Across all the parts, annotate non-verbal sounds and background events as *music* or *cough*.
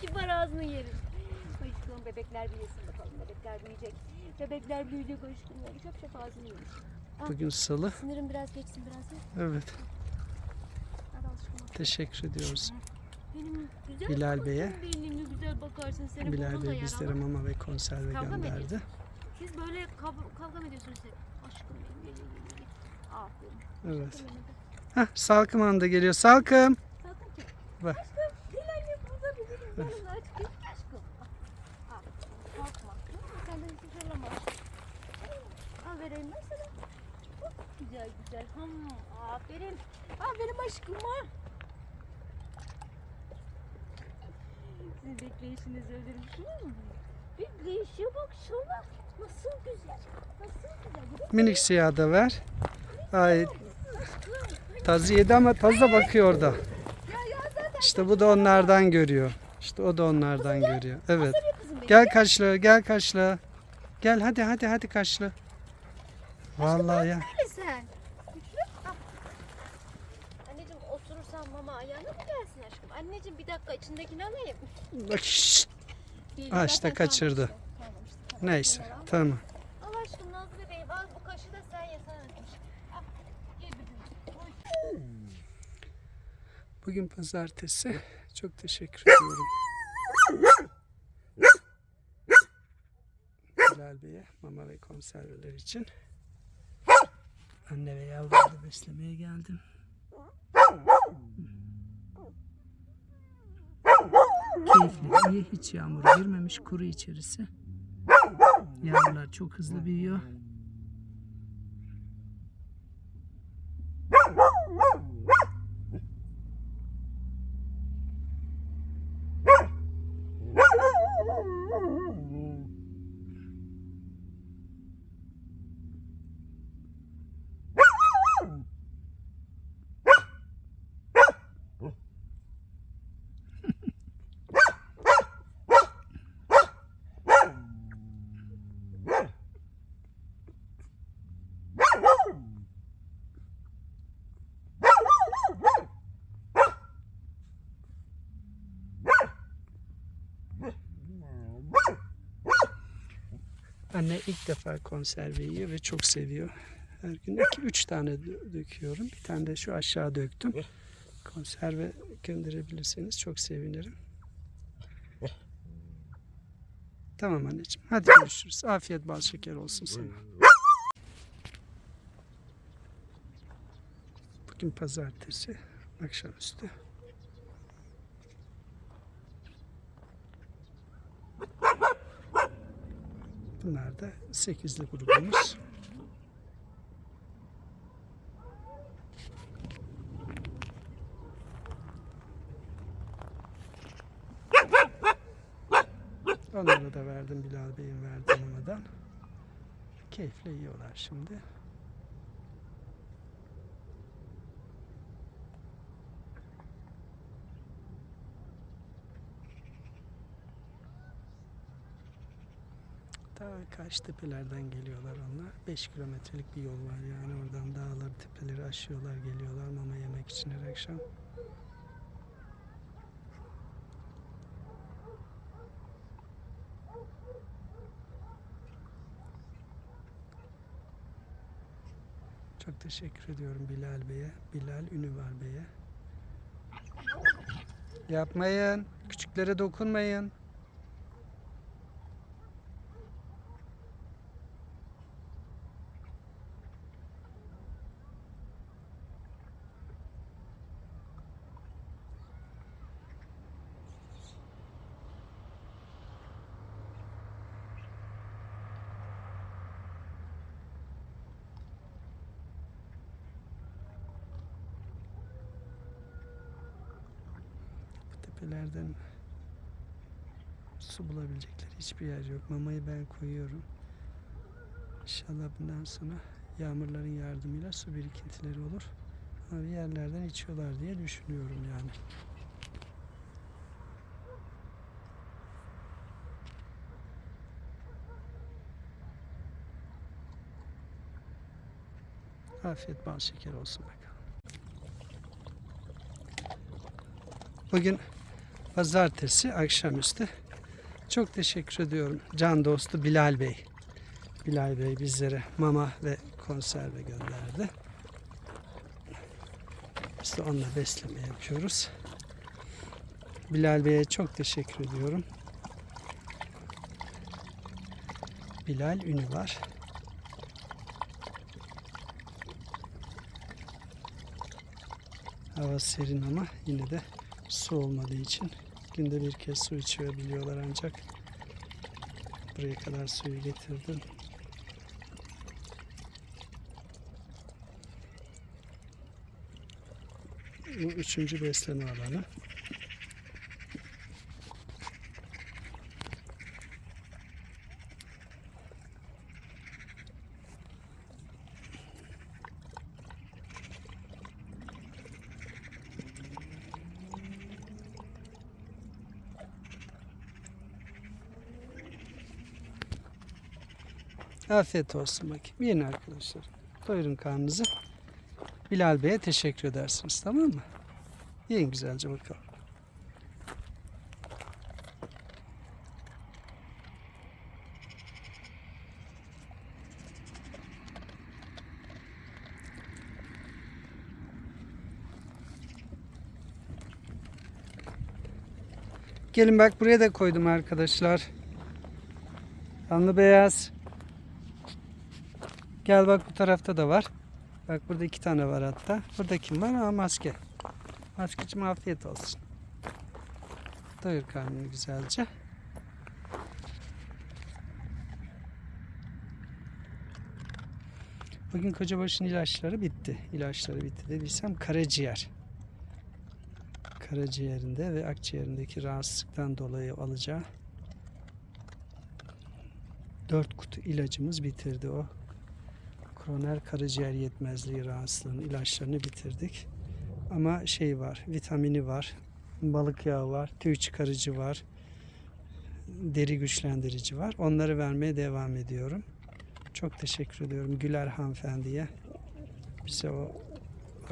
kibar ağzını yerim. Aşkım bebekler büyüsün bakalım. Bebekler büyüyecek. Bebekler büyüyecek aşkım. Şap şap ağzını yemiş. Bugün salı. Sinirim biraz geçsin biraz. Evet. Aşkım. Teşekkür ediyoruz. Benim güzel Bilal Bey'e. Benim güzel bakarsın. Senin Bilal Bey bizlere mama ve konserve Kavga mı gönderdi. ediyorsun? Siz böyle kavga, kavga mı ediyorsunuz hep? Aşkım benim. benim, benim. Aferin. Evet. Hah, Salkım Hanım da geliyor. Salkım. Ki. Bak. Aşkım Bilal yapımıza bizim yanımda aşkım. Aşkım. Al. Korkma. Sen de hiç zorlama aşkım. Al vereyim ben sana. Çok güzel güzel. Hmm, aferin. Aferin aşkıma. Sizin bekleyişinizi öderim. Hmm. Bekleyişe baksana. Nasıl güzel. Nasıl güzel. Minik siyah da ver. Ay tazı yedi ama taz da bakıyor orada. İşte bu da onlardan görüyor. İşte o da onlardan görüyor. Evet. Gel kaşlı, gel kaşlı. Gel hadi hadi hadi kaşlı. Vallahi ya. Öyle sen. Güçlü. Al. Anneciğim oturursan mama ayağına mı gelsin aşkım? Anneciğim bir dakika içindekini alayım. Bak şşt. Değil, Ha, işte kaçırdı. kalmamıştı. Kalmamıştı, tamam. Neyse al. tamam. Al aşkım Nazlı bebeğim al bu kaşı da sen yesene. Al. Gel bebeğim. Oy. Bugün pazartesi. Çok teşekkür ediyorum. Bilal Bey'e mama ve konserveler için. Anne ve yavruları beslemeye geldim. İyi. Hiç yağmur girmemiş. Kuru içerisi. Yavrular çok hızlı büyüyor. Anne ilk defa konserve yiyor ve çok seviyor. Her gün 2-3 tane dö- döküyorum. Bir tane de şu aşağı döktüm. Konserve gönderebilirseniz çok sevinirim. Tamam anneciğim. Hadi görüşürüz. Afiyet bal şeker olsun sana. Bugün pazartesi. Akşamüstü. Bunlar da 8'li grubumuz. Onlara da verdim Bilal Bey'in verdiği. Keyifle yiyorlar şimdi. Ta kaç tepelerden geliyorlar onlar. 5 kilometrelik bir yol var yani oradan dağları tepeleri aşıyorlar geliyorlar mama yemek için her akşam. Çok teşekkür ediyorum Bilal Bey'e, Bilal Ünüvar Bey'e. Yapmayın, küçüklere dokunmayın. Bu tepelerden su bulabilecekleri hiçbir yer yok. Mamayı ben koyuyorum. İnşallah bundan sonra yağmurların yardımıyla su birikintileri olur. Ama bir yerlerden içiyorlar diye düşünüyorum yani. Afiyet bal şeker olsun bakalım. Bugün pazartesi akşamüstü. Çok teşekkür ediyorum can dostu Bilal Bey. Bilal Bey bizlere mama ve konserve gönderdi. Biz de onunla besleme yapıyoruz. Bilal Bey'e çok teşekkür ediyorum. Bilal Ünü var. Hava serin ama yine de su olmadığı için günde bir kez su içiyor biliyorlar ancak buraya kadar suyu getirdim. Bu üçüncü besleme alanı. Afiyet olsun bakayım. Yiyin arkadaşlar. Doyurun karnınızı. Bilal Bey'e teşekkür edersiniz tamam mı? Yiyin güzelce bakalım. Gelin bak buraya da koydum arkadaşlar. Kanlı beyaz. Gel bak bu tarafta da var. Bak burada iki tane var hatta. Burada kim var? Aa maske. Maskeciğim afiyet olsun. Doyur karnını güzelce. Bugün kocabaşın ilaçları bitti. İlaçları bitti dediysem karaciğer. Karaciğerinde ve akciğerindeki rahatsızlıktan dolayı alacağı dört kutu ilacımız bitirdi o koroner karaciğer yetmezliği rahatsızlığının ilaçlarını bitirdik. Ama şey var, vitamini var, balık yağı var, tüy çıkarıcı var, deri güçlendirici var. Onları vermeye devam ediyorum. Çok teşekkür ediyorum Güler hanımefendiye. Bize o,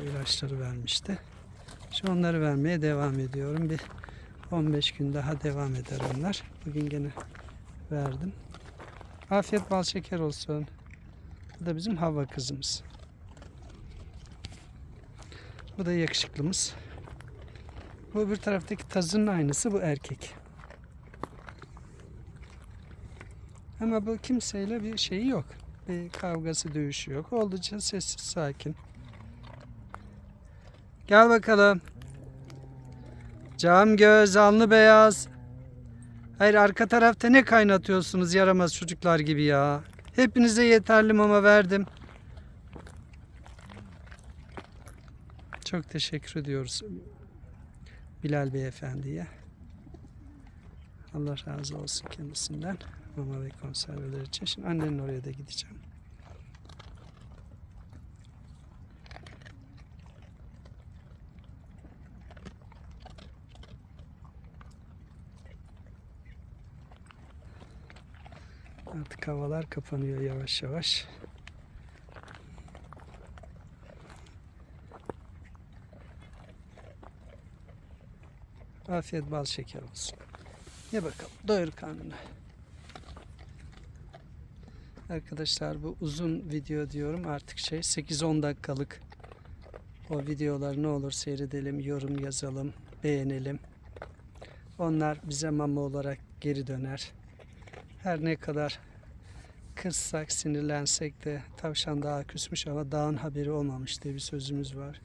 o ilaçları vermişti. Şimdi onları vermeye devam ediyorum. Bir 15 gün daha devam eder onlar. Bugün gene verdim. Afiyet bal şeker olsun. Bu da bizim hava kızımız. Bu da yakışıklımız. Bu öbür taraftaki tazının aynısı bu erkek. Ama bu kimseyle bir şeyi yok. Bir kavgası dövüşü yok. Oldukça sessiz sakin. Gel bakalım. Cam göz, alnı beyaz. Hayır arka tarafta ne kaynatıyorsunuz yaramaz çocuklar gibi ya. Hepinize yeterli mama verdim. Çok teşekkür ediyoruz Bilal Beyefendi'ye. Allah razı olsun kendisinden. Mama ve konserveler için. Şimdi annenin oraya da gideceğim. Artık havalar kapanıyor yavaş yavaş. Afiyet bal şeker olsun. Ye bakalım. Doyur karnını. Arkadaşlar bu uzun video diyorum artık şey 8-10 dakikalık o videolar ne olur seyredelim, yorum yazalım, beğenelim. Onlar bize mama olarak geri döner. Her ne kadar kızsak, sinirlensek de tavşan daha küsmüş ama dağın haberi olmamış diye bir sözümüz var.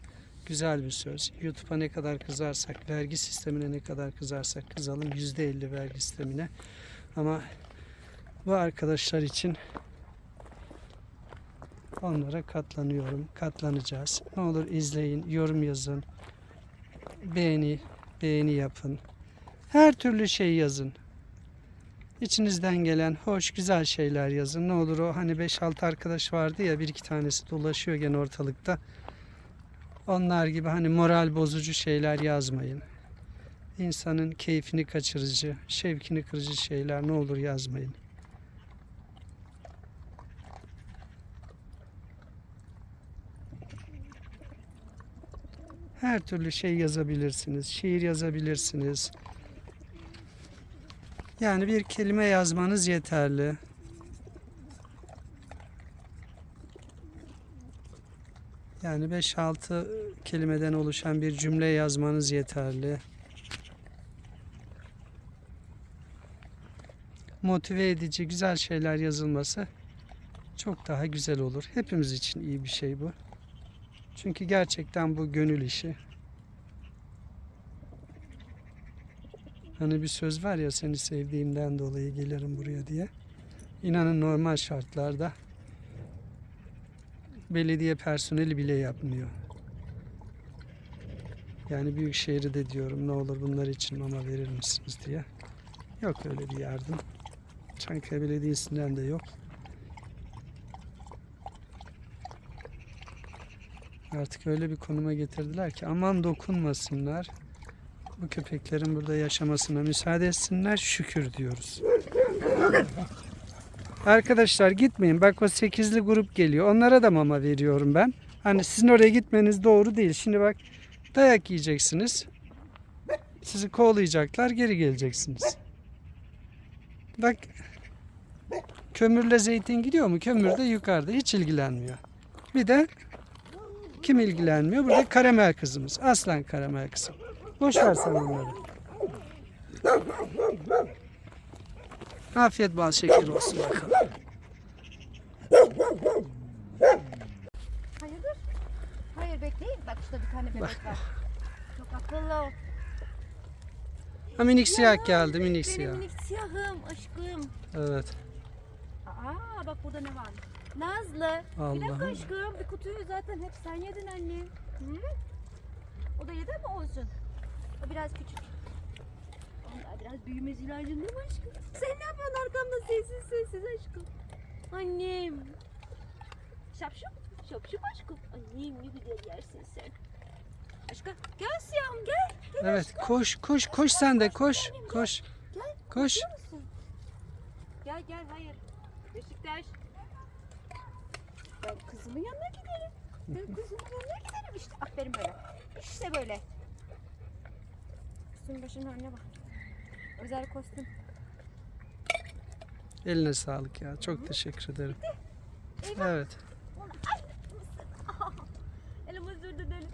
Güzel bir söz. YouTube'a ne kadar kızarsak, vergi sistemine ne kadar kızarsak kızalım. %50 vergi sistemine. Ama bu arkadaşlar için onlara katlanıyorum. Katlanacağız. Ne olur izleyin, yorum yazın. Beğeni, beğeni yapın. Her türlü şey yazın. İçinizden gelen hoş güzel şeyler yazın. Ne olur o hani 5-6 arkadaş vardı ya bir iki tanesi dolaşıyor gene ortalıkta. Onlar gibi hani moral bozucu şeyler yazmayın. İnsanın keyfini kaçırıcı, şevkini kırıcı şeyler ne olur yazmayın. Her türlü şey yazabilirsiniz. Şiir yazabilirsiniz. Yani bir kelime yazmanız yeterli. Yani 5-6 kelimeden oluşan bir cümle yazmanız yeterli. Motive edici güzel şeyler yazılması çok daha güzel olur. Hepimiz için iyi bir şey bu. Çünkü gerçekten bu gönül işi. Hani bir söz var ya seni sevdiğimden dolayı gelirim buraya diye. İnanın normal şartlarda belediye personeli bile yapmıyor. Yani büyük şehri de diyorum ne olur bunlar için mama verir misiniz diye. Yok öyle bir yardım. Çankaya Belediyesi'nden de yok. Artık öyle bir konuma getirdiler ki aman dokunmasınlar. Bu köpeklerin burada yaşamasına müsaade etsinler şükür diyoruz. Arkadaşlar gitmeyin. Bak o 8'li grup geliyor. Onlara da mama veriyorum ben. Hani sizin oraya gitmeniz doğru değil. Şimdi bak dayak yiyeceksiniz. Sizi kovalayacaklar geri geleceksiniz. Bak kömürle zeytin gidiyor mu? Kömür de yukarıda hiç ilgilenmiyor. Bir de kim ilgilenmiyor? Burada karamel kızımız. Aslan karamel kızım. Boş ver sen onları. Afiyet bal şeker olsun bakalım. Hayır dur. Hayır bekleyin. Bak şurada bir tane bebek var. Çok akıllı ol. Ha, minik siyah geldi minik Benim siyah. minik siyahım aşkım. Evet. Aa bak burada ne var? Nazlı. Bir dakika Allah'ım. aşkım. Bir kutuyu zaten hep sen yedin anne. Hı? O da yedi mi olsun? O biraz küçük. Onlar biraz büyümesi lazım değil mi aşkım? Sen ne yapıyorsun arkamda sessiz sessiz aşkım? Annem. Şapşup. Şapşup aşkım. Annem ne güzel yersin sen. Aşkım gel siyahım gel. Gel Evet aşkım. koş koş koş sen de koş koş Gel. koş. Biliyor musun? Gel gel hayır. Beşiktaş. Ben kızımın yanına giderim. Ben kızımın yanına giderim işte. Aferin böyle. İşte böyle. Üstün başının önüne bak. Özel kostüm. Eline sağlık ya. Çok teşekkür ederim. Evet. *laughs* Elim özür dilerim.